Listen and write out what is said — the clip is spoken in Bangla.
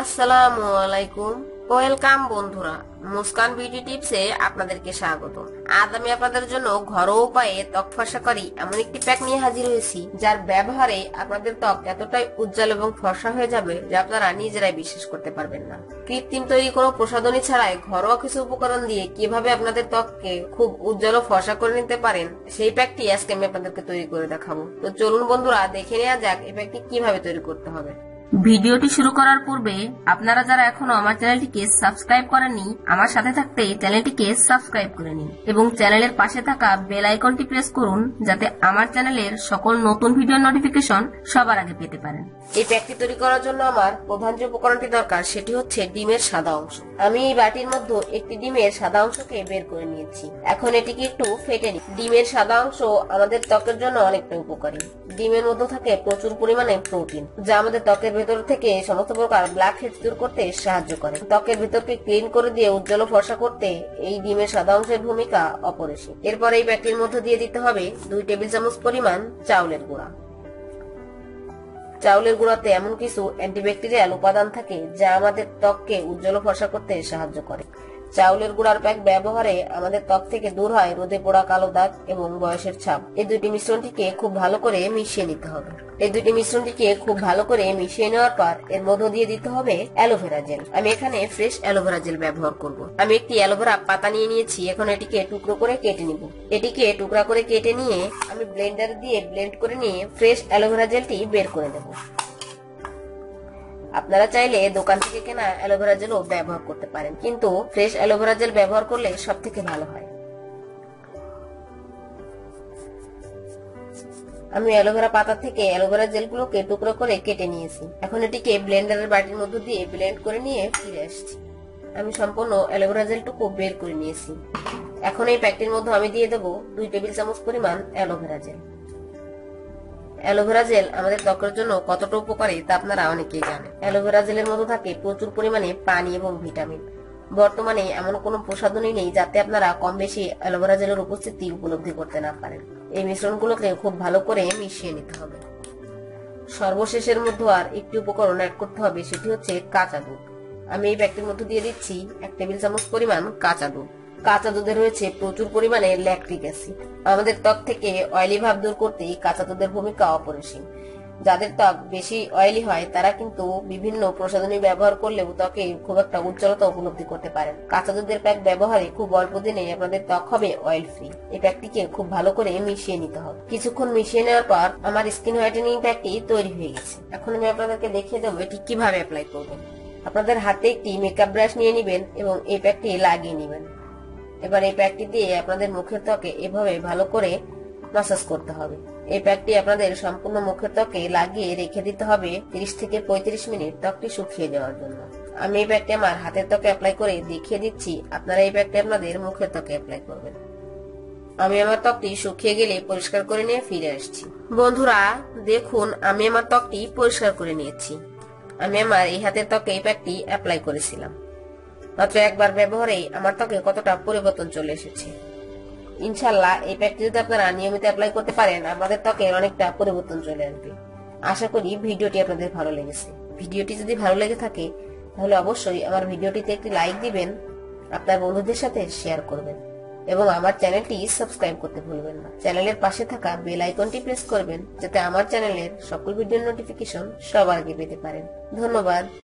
আসসালামু ওয়েলকাম বন্ধুরা, মুস্কান বিউটি টিপসে আপনাদেরকে স্বাগত। আজ আমি আপনাদের জন্য ঘরোয়া উপায়ে ত্বক ফর্সাকারী এমন একটি প্যাক নিয়ে হাজির হয়েছি, যার ব্যবহারে আপনাদের ত্বক এতটাই উজ্জ্বল এবং ফর্সা হয়ে যাবে যা আপনারা নিজেরাই বিশ্বাস করতে পারবেন না। কৃত্রিম তৈরি কোনো প্রসাধনী ছাড়াই ঘরোয়া কিছু উপকরণ দিয়ে কীভাবে আপনাদের ত্বককে খুব উজ্জ্বল ও ফর্সা করে নিতে পারেন, সেই প্যাকটি আজকে আমি আপনাদেরকে তৈরি করে দেখাবো। তো চলুন বন্ধুরা, দেখে নেওয়া যাক এই প্যাকটি কীভাবে তৈরি করতে হবে। ভিডিওটি শুরু করার পূর্বে আপনারা যারা এখনও আমার চ্যানেলটিকে সাবস্ক্রাইব করেননি, আমার সাথে থাকতে চ্যানেলটিকে সাবস্ক্রাইব করে নিন এবং চ্যানেলের পাশে থাকা বেল আইকনটি প্রেস করুন যাতে আমার চ্যানেলের সকল নতুন ভিডিও নোটিফিকেশন সবার আগে পেতে পারেন। এই প্যাকটি তৈরি করার জন্য আমার প্রধান যে উপকরণটি দরকার সেটি হচ্ছে ডিমের সাদা অংশ। আমি এই বাটির মধ্যে একটি ডিমের সাদা অংশকে বের করে নিয়েছি। এখন এটিকে একটু ফেটে নিই। ডিমের সাদা অংশ আমাদের ত্বকের জন্য অনেকটা উপকারী। ডিমের মধ্যে থাকে প্রচুর পরিমাণে প্রোটিন, যা আমাদের ত্বকের ভেতর থেকে সমস্ত প্রকার ব্ল্যাক হেডস দূর করতে সাহায্য করে। ত্বকের ভেতরকে ক্লিন করে দিয়ে উজ্জ্বল ফর্সা করতে এই ডিমের সাদা অংশের ভূমিকা অপরিসীম। এরপর এই প্যাকটির মধ্যে দিয়ে দিতে হবে দুই টেবিল চামচ পরিমাণ চাউলের গুঁড়া। চাউলের গুঁড়াতে এমন কিছু অ্যান্টিব্যাকটেরিয়াল উপাদান থাকে যা আমাদের ত্বককে উজ্জ্বল ফর্সা করতে সাহায্য করে। চাউলের গুঁড়ার প্যাক ব্যবহারে আমাদের ত্বক থেকে দূর হয়, রোদে পোড়া কালো দাগ এবং বয়সের ছাপ। এই দুটি মিশ্রণটিকে খুব ভালো করে মিশিয়ে নিতে হবে। এই দুটি মিশ্রণটিকে খুব ভালো করে মিশিয়ে নেওয়ার পর এর মধ্য দিয়ে দিতে হবে অ্যালোভেরা জেল। আমি এখানে ফ্রেশ অ্যালোভেরা জেল ব্যবহার করব। আমি একটি অ্যালোভেরা পাতা নিয়ে নিয়েছি, এখন এটিকে টুকরো করে কেটে নিব। এটিকে টুকরা করে কেটে নিয়ে আমি ব্লেন্ডার দিয়ে ব্লেন্ড করে নিয়ে ফ্রেশ অ্যালোভেরা জেলটি বের করে দেবো আপনারা চাইলে দোকান থেকে কেনা অ্যালোভেরা জেলও ব্যবহার করতে পারেন। কিন্তু ফ্রেশ অ্যালোভেরা জেল ব্যবহার করলে সব থেকে ভালো হয়। আমি অ্যালোভেরা পাতা থেকে অ্যালোভেরা জেলগুলোকে টুকরো করে কেটে নিয়েছি। এখন এটিকে ব্লেন্ডারের বাটির মধ্যে দিয়ে ব্লেন্ড করে নিয়ে ফিরে আসছি। আমি সম্পূর্ণ অ্যালোভেরা জেলটুকু বের করে নিয়েছি। এখন এই প্যাকটির মধ্যে আমি দিয়ে দেবো দুই টেবিল চামচ পরিমাণ অ্যালোভেরা জেল। অ্যালোভেরা জেল আমাদের ত্বকের জন্য কতটা উপকারী তা আপনারা অনেকেই জানেন। অ্যালোভেরা জেলের মধ্যে থাকে প্রচুর পরিমাণে পানি এবং ভিটামিন। বর্তমানে এমন কোনো প্রসাধনী নেই যাতে আপনারা কম বেশি অ্যালোভেরা জেলের উপস্থিতি উপলব্ধি করতে না পারেন। এই মিশ্রণগুলোকে খুব ভালো করে মিশিয়ে নিতে হবে। সর্বশেষের মধ্যে আর একটি উপকরণ অ্যাড করতে হবে, সেটি হচ্ছে কাঁচা দুধ। আমি এই ব্যাগটির মধ্যে দিয়ে দিচ্ছি এক টেবিল চামচ পরিমাণ কাঁচা দুধ। কাঁচা দুধে রয়েছে প্রচুর পরিমাণে ল্যাকটিক অ্যাসিড। আমাদের ত্বক থেকে অয়েলি ভাব দূর করতে কাঁচা দুধের ভূমিকা অপরিসীম। যাদের ত্বক বেশি অয়েলি হয়, তারা কিন্তু বিভিন্ন প্রসাধনী ব্যবহার করলেও ত্বকে খুব একটা উজ্জ্বলতা উপলব্ধি করতে পারেন কাঁচা দুধের প্যাক ব্যবহারে খুব অল্প দিনে আপনাদের ত্বক হবে অয়েল ফ্রি এই প্যাকটিকে খুব ভালো করে মিশিয়ে নিতে হবে। কিছুক্ষণ মিশিয়ে নেওয়ার পর আমার স্কিন হোয়াইটেনিং প্যাকটি তৈরি হয়ে গেছে। এখন আমি আপনাদেরকে দেখিয়ে দেবো এটি কীভাবে অ্যাপ্লাই করবেন। আপনাদের হাতে একটি মেকআপ ব্রাশ নিয়ে নেবেন এবং এই প্যাকটি লাগিয়ে নেবেন। এবার এই প্যাকটি দিয়ে আপনাদের মুখের ত্বকে এভাবে ভালো করে মাসাজ করতে হবে। এই প্যাকটি আপনাদের সম্পূর্ণ মুখের ত্বকে লাগিয়ে রেখে দিতে হবে 30 থেকে 35 মিনিট ত্বকটি শুকিয়ে যাওয়ার জন্য। আমি এই প্যাকটি আমার হাতের ত্বকে অ্যাপ্লাই করে দেখিয়ে দিচ্ছি, আপনারা এই প্যাকটি আপনাদের মুখের ত্বকে অ্যাপ্লাই করবেন। আমি আমার ত্বকটি শুকিয়ে গেলে পরিষ্কার করে নিয়ে ফিরে আসছি। বন্ধুরা, দেখুন, আমি আমার ত্বকটি পরিষ্কার করে নিয়েছি। আমি আমার এই হাতের ত্বকে এই প্যাকটি অ্যাপ্লাই করেছিলাম। মাত্র একবার ব্যবহারেই আমার ত্বকে কতটা পরিবর্তন চলে এসেছে। ইনশাল্লাহ এই প্যাকটি যদি আপনারা নিয়মিত অ্যাপ্লাই করতে পারেন, আমাদের ত্বকের অনেকটা পরিবর্তন চলে আসবে। আশা করি ভিডিওটি আপনাদের ভালো লেগেছে। ভিডিওটি যদি ভালো লেগে থাকে, তাহলে অবশ্যই আমার ভিডিওটিতে একটি লাইক দিবেন, আপনার বন্ধুদের সাথে শেয়ার করবেন, এবং আমার চ্যানেলটি সাবস্ক্রাইব করতে ভুলবেন না। চ্যানেলের পাশে থাকা বেল আইকনটি প্রেস করবেন, যাতে আমার চ্যানেলের সকল ভিডিওর নোটিফিকেশন সবার আগে পেতে পারেন। ধন্যবাদ।